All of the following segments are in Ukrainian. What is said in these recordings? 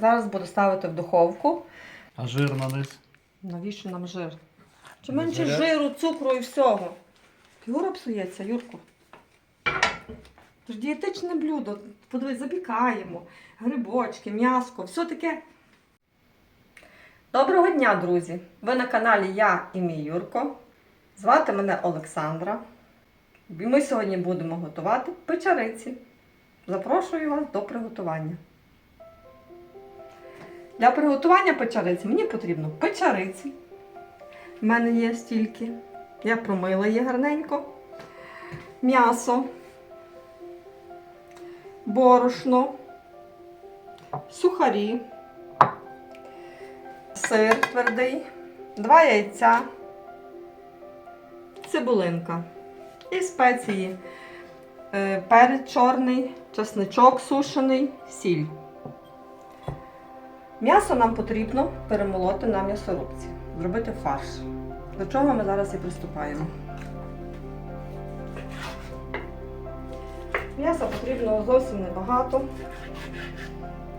Зараз буду ставити в духовку. А жир на низ? Навіщо нам жир? Чим Не менше заряд? жиру, цукру і всього. Фігура псується, Юрку. Це ж дієтичне блюдо. Подивись, запікаємо. Грибочки, м'яско, все таке. Доброго дня, друзі! Ви на каналі Я і мій Юрко. Звати мене Олександра. І ми сьогодні будемо готувати печериці. Запрошую вас до приготування. Для приготування печериці мені потрібно печериці. У мене є стільки. Я промила її гарненько. М'ясо, борошно, сухарі, сир твердий, два яйця, цибулинка і спеції. Е, Перець чорний, чесничок сушений, сіль. М'ясо нам потрібно перемолоти на м'ясорубці, зробити фарш. До чого ми зараз і приступаємо. М'яса потрібно зовсім небагато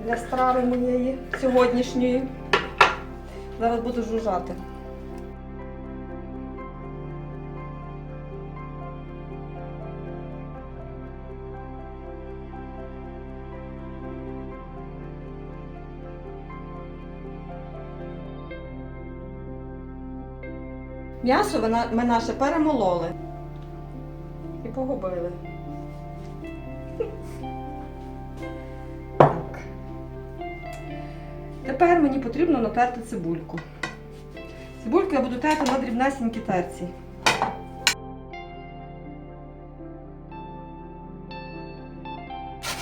для страви моєї сьогоднішньої. Зараз буду жужжати. М'ясо ми наше перемололи і погубили. Так. Тепер мені потрібно натерти цибульку. Цибульку я буду терти на дрібнесенькі терці.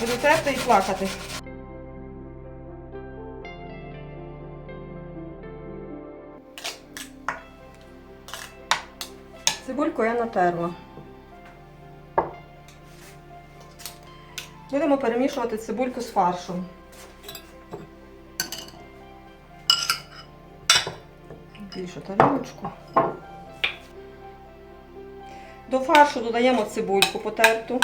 Буду терти і плакати. Цибульку я натерла. Будемо перемішувати цибульку з фаршем. Більшу тарілочку. До фаршу додаємо цибульку потерту.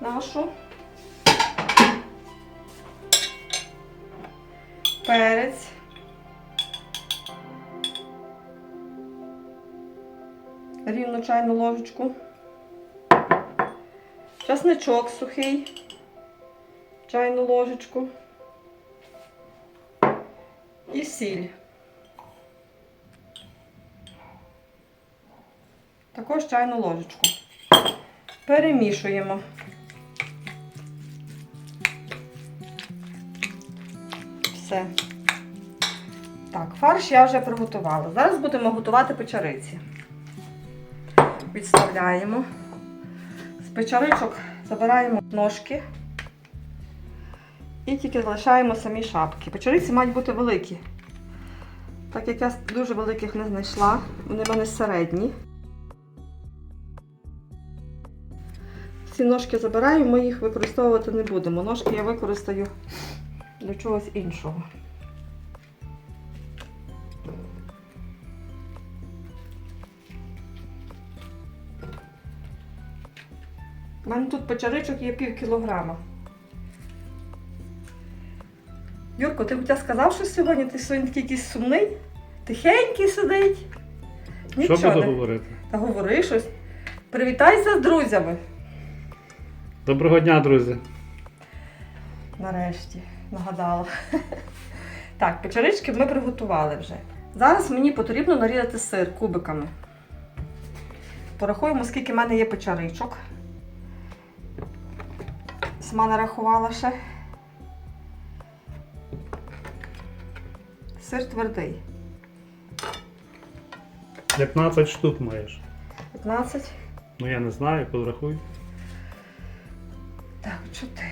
Нашу. Перець. Рівну чайну ложечку. Часничок сухий, чайну ложечку. І сіль. Також чайну ложечку. Перемішуємо. Все. Так, фарш я вже приготувала. Зараз будемо готувати печериці відставляємо. З печаричок забираємо ножки і тільки залишаємо самі шапки. Печериці мають бути великі. Так як я дуже великих не знайшла, вони в мене середні. Ці ножки забираю, ми їх використовувати не будемо. Ножки я використаю для чогось іншого. У мене тут печеричок є пів кілограма. Юрко, ти хоча сказав, що сьогодні ти сьогодні такий якийсь сумний? Тихенький сидить. Що буду не- говорити? Та говори щось. Привітайся з друзями. Доброго дня, друзі. Нарешті, нагадала. Так, печерички ми приготували вже. Зараз мені потрібно нарізати сир кубиками. Порахуємо, скільки в мене є печеричок. Сама нарахувала ще. Сир твердий. 15 штук маєш. 15. Ну я не знаю, подрахуй. Так, 4,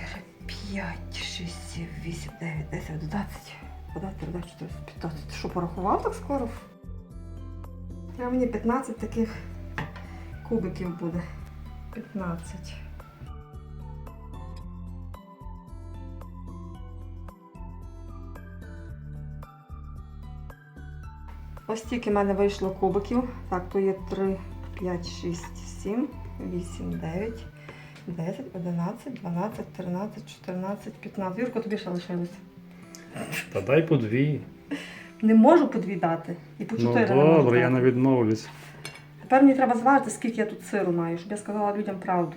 5, 6, 7, 8, 9, 10, 11. 11, 12, 14, 15. Ти що, порахував так скоро? А мені 15 таких кубиків буде. 15. Ось тільки в мене вийшло кубиків. Так, то є 3, 5, 6, 7, 8, 9, 10, 11, 12, 13, 14, 15. Юрко, тобі ще лишилося. Та дай по дві. Не можу по дві дати. І по Ну чотири не можу добре, я не відмовлюсь. Тепер мені треба зважити, скільки я тут сиру маю, щоб я сказала людям правду.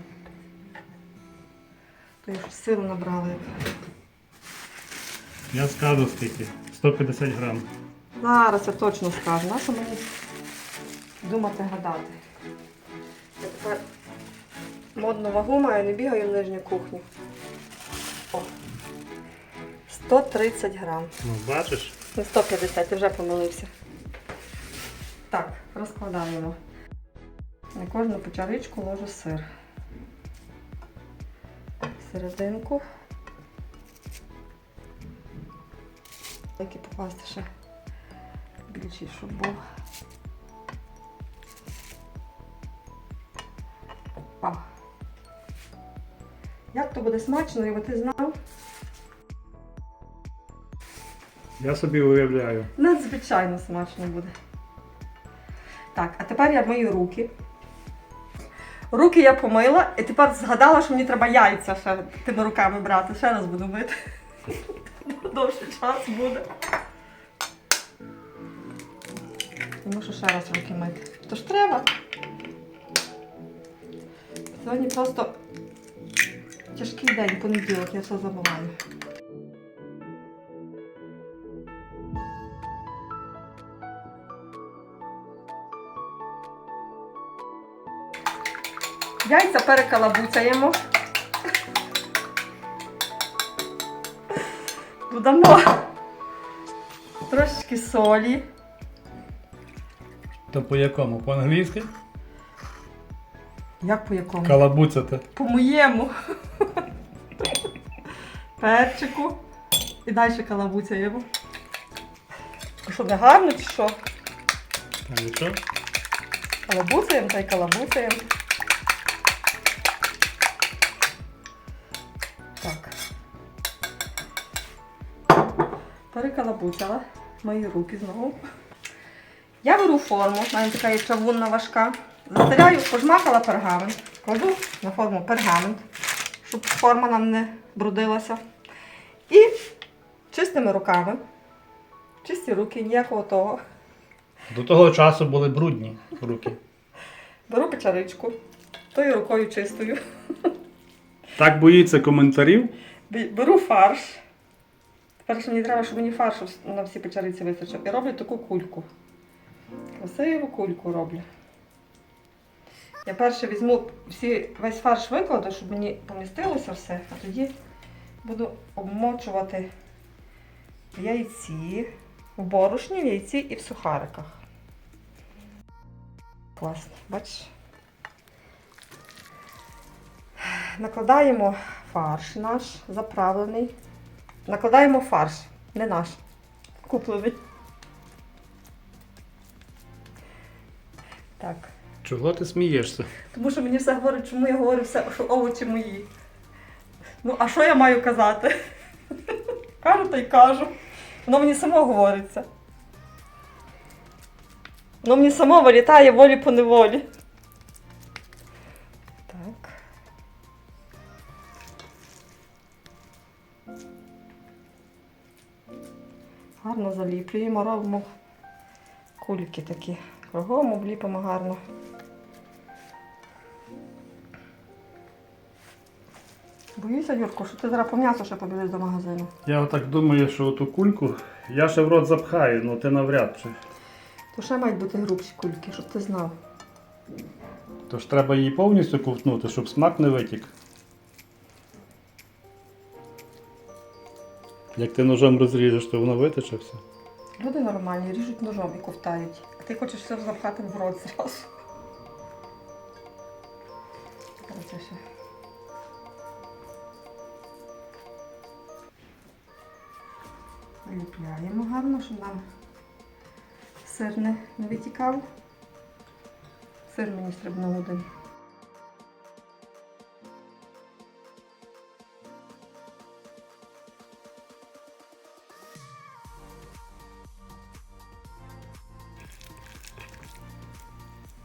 То я ж сиру набрала. як. Я скажу скільки. 150 грам. Зараз я точно скажу. На що мені думати гадати? Я тепер модну вагу маю, не бігаю в нижню кухню. О. 130 грам. Ну бачиш? Не 150, ти вже помилився. Так, розкладаємо. На кожну почаричку ложу сир. Серединку. Який покласти ще більший, щоб був. Опа. Як то буде смачно, якби ти знав? Я собі уявляю. Надзвичайно смачно буде. Так, а тепер я мию руки. Руки я помила і тепер згадала, що мені треба яйця ще тими руками брати. Ще раз буду мити. Довший час буде. І мушу ще раз руки мити. Тож треба. Сьогодні просто тяжкий день, понеділок, я все забуваю. Яйця перекалабуцяємо. Додамо трошечки солі. То по якому? По-англійськи? Як по якому? Калабуцяти. По моєму. Перчику. І далі калабуцяємо. А Що не гарно чи що? А нічого? Калабуцаємо та й калабуцаємо. Так. Перекалабуцяла мої руки знову. Я беру форму, в мене така є чавунна важка. Застеляю, пожмакала пергамент, кладу на форму пергамент, щоб форма нам не брудилася. І чистими руками, чисті руки, ніякого того. До того часу були брудні руки. Беру печаричку, тою рукою чистою. Так боїться коментарів. Беру фарш. Ж мені треба, щоб мені фаршу на всі печериці вистачив. І роблю таку кульку. Красиву кульку роблю. Я перше візьму всі, весь фарш викладу, щоб мені помістилося все, а тоді буду обмочувати яйці, в борошні, в яйці і в сухариках. Класно, бачиш? Накладаємо фарш наш заправлений. Накладаємо фарш, не наш, куплений. Чого ти смієшся? Тому що мені все говорить, чому я говорю все, що овочі мої. Ну, а що я маю казати? кажу та й кажу. Воно мені само говориться. Воно мені само вилітає волі по неволі. Так. Гарно заліплюємо, робимо кульки такі. Кругом обліпимо гарно. Боюся, Юрко, що ти зараз по м'ясу ще побіжиш до магазину. Я отак думаю, що оту кульку я ще в рот запхаю, ну ти навряд чи. То ще мають бути грубші кульки, щоб ти знав. Тож треба її повністю ковтнути, щоб смак не витік. Як ти ножом розріжеш, то воно витече все. Люди нормальні, ріжуть ножом і ковтають. А ти хочеш все запхати в рот зразу. Короче, ще. Ліпляємо гарно, щоб нам сир не витікав. Сир мені стрибнув один.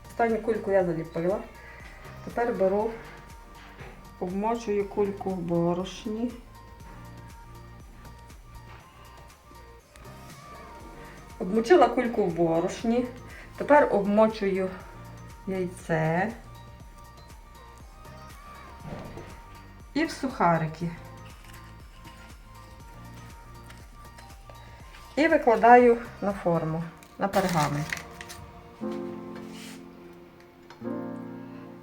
Останню кульку я заліпила. Тепер беру обмочую кульку в борошні. Обмочила кульку в борошні. Тепер обмочую яйце. І в сухарики. І викладаю на форму, на пергамент.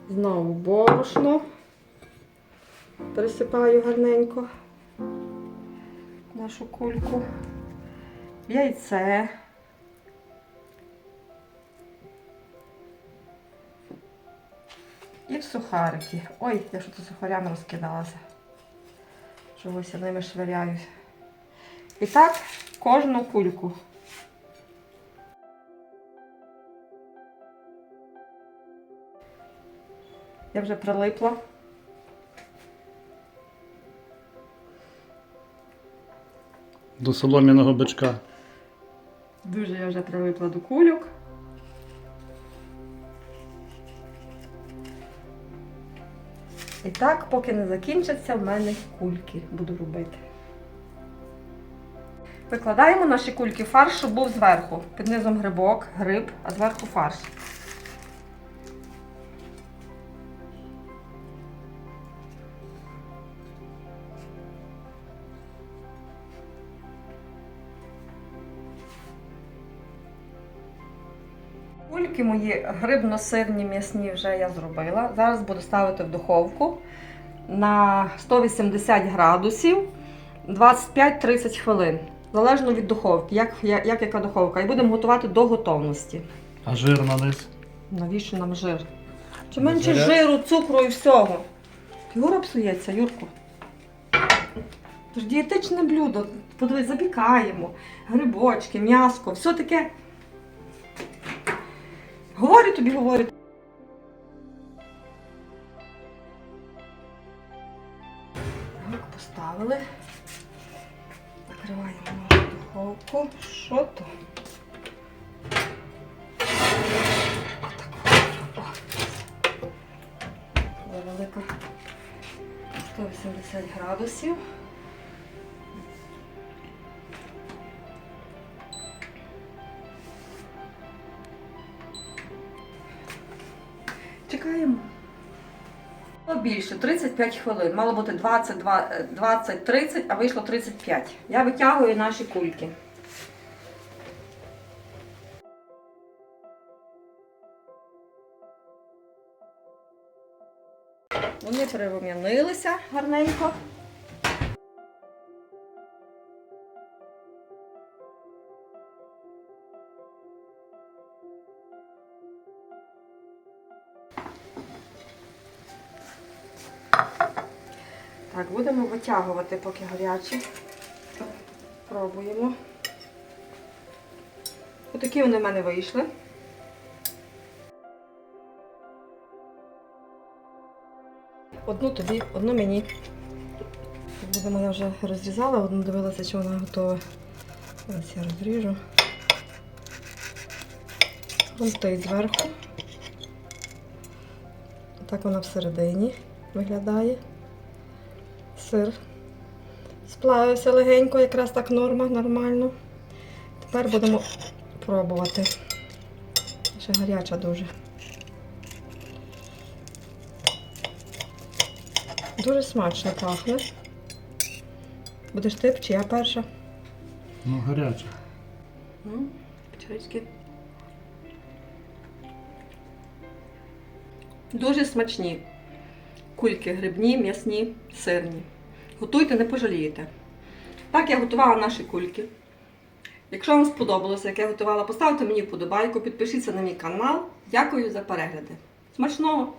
Знову борошно. Присипаю гарненько нашу кульку. Яйце. Сухарики. Ой, я що тут сухарями розкидалася. Чогось я ними швиряюсь. І так кожну кульку. Я вже прилипла. До солом'яного бичка. Дуже я вже прилипла до кульок. І так, поки не закінчаться, в мене кульки буду робити. Викладаємо наші кульки фарш, щоб був зверху. Під низом грибок, гриб, а зверху фарш. Кульки мої грибно-сирні м'ясні вже я зробила. Зараз буду ставити в духовку на 180 градусів 25-30 хвилин. Залежно від духовки, як, як, як яка духовка. І будемо готувати до готовності. А жир на низ. Навіщо нам жир? Чи менше жиру, цукру і всього? Фігура псується, Юрку. Це ж дієтичне блюдо. Подивись, запікаємо. Грибочки, м'яско, все таке. Говорю тобі, говорю. Так, поставили. Накриваємо нашу духовку. Що то? Завелика 180 градусів. Чекаємо. Ну, більше 35 хвилин. Мало бути 20-30, а вийшло 35. Я витягую наші кульки. Вони перерум'янилися гарненько. Так, будемо витягувати, поки гарячі. Пробуємо. Отакі вони в мене вийшли. Одну тобі, одну мені. Будемо я вже розрізала, одну дивилася, чи вона готова. Ось я розріжу. Грунти зверху. Так вона всередині виглядає. Сир. Сплавився легенько, якраз так норма, нормально. Тепер будемо пробувати. Ще гаряча дуже. Дуже смачно пахне. Будеш ти чи я перша? Ну, гаряче. Печерички. Дуже смачні. Кульки грибні, м'ясні, сирні. Готуйте, не пожалієте. Так я готувала наші кульки. Якщо вам сподобалося, як я готувала, поставте мені вподобайку, підпишіться на мій канал. Дякую за перегляди. Смачного!